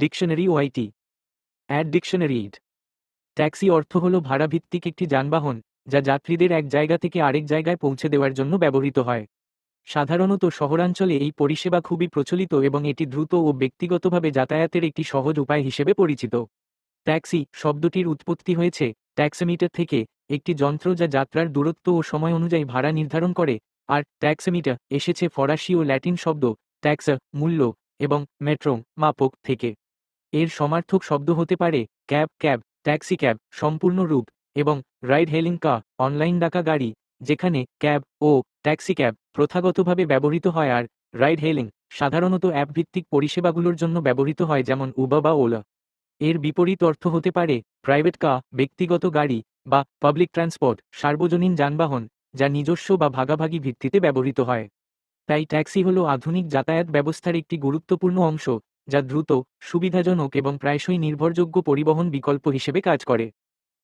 Dictionary ওআইটি অ্যাড dictionary ইড ট্যাক্সি অর্থ হল ভাড়াভিত্তিক একটি যানবাহন, যা যাত্রীদের এক জায়গা থেকে আরেক জায়গায় পৌঁছে দেওয়ার জন্য ব্যবহৃত হয়। সাধারণত শহরাঞ্চলে এই পরিষেবা খুবই প্রচলিত এবং এটি দ্রুত ও ব্যক্তিগতভাবে যাতায়াতের একটি সহজ উপায় হিসেবে পরিচিত। ট্যাক্সি শব্দটির উৎপত্তি হয়েছে ট্যাক্সিমিটার থেকে, একটি যন্ত্র যা যাত্রার দূরত্ব ও সময় অনুযায়ী ভাড়া নির্ধারণ করে, আর ট্যাক্সিমিটার এসেছে ফরাসি ও ল্যাটিন শব্দ ট্যাক্স মূল্য এবং মেট্রো মাপক থেকে। এর সমার্থক শব্দ হতে পারে ক্যাব ক্যাব, ট্যাক্সি ক্যাব, সম্পূর্ণ রূপ এবং রাইড হেলিং কা, অনলাইন ডাকা গাড়ি, যেখানে ক্যাব ও ট্যাক্সি ক্যাব প্রথাগতভাবে ব্যবহৃত হয় আর রাইড হেলিং সাধারণত অ্যাপ ভিত্তিক পরিষেবাগুলোর জন্য ব্যবহৃত হয় যেমন উবা বা ওলা। এর বিপরীত অর্থ হতে পারে প্রাইভেট কা, ব্যক্তিগত গাড়ি বা পাবলিক ট্রান্সপোর্ট, সার্বজনীন যানবাহন, যা নিজস্ব বা ভাগাভাগি ভিত্তিতে ব্যবহৃত হয়। তাই ট্যাক্সি হল আধুনিক যাতায়াত ব্যবস্থার একটি গুরুত্বপূর্ণ অংশ। যা দ্রুত সুবিধাজনক এবং প্রায়শই নির্ভরযোগ্য পরিবহন বিকল্প হিসেবে কাজ করে।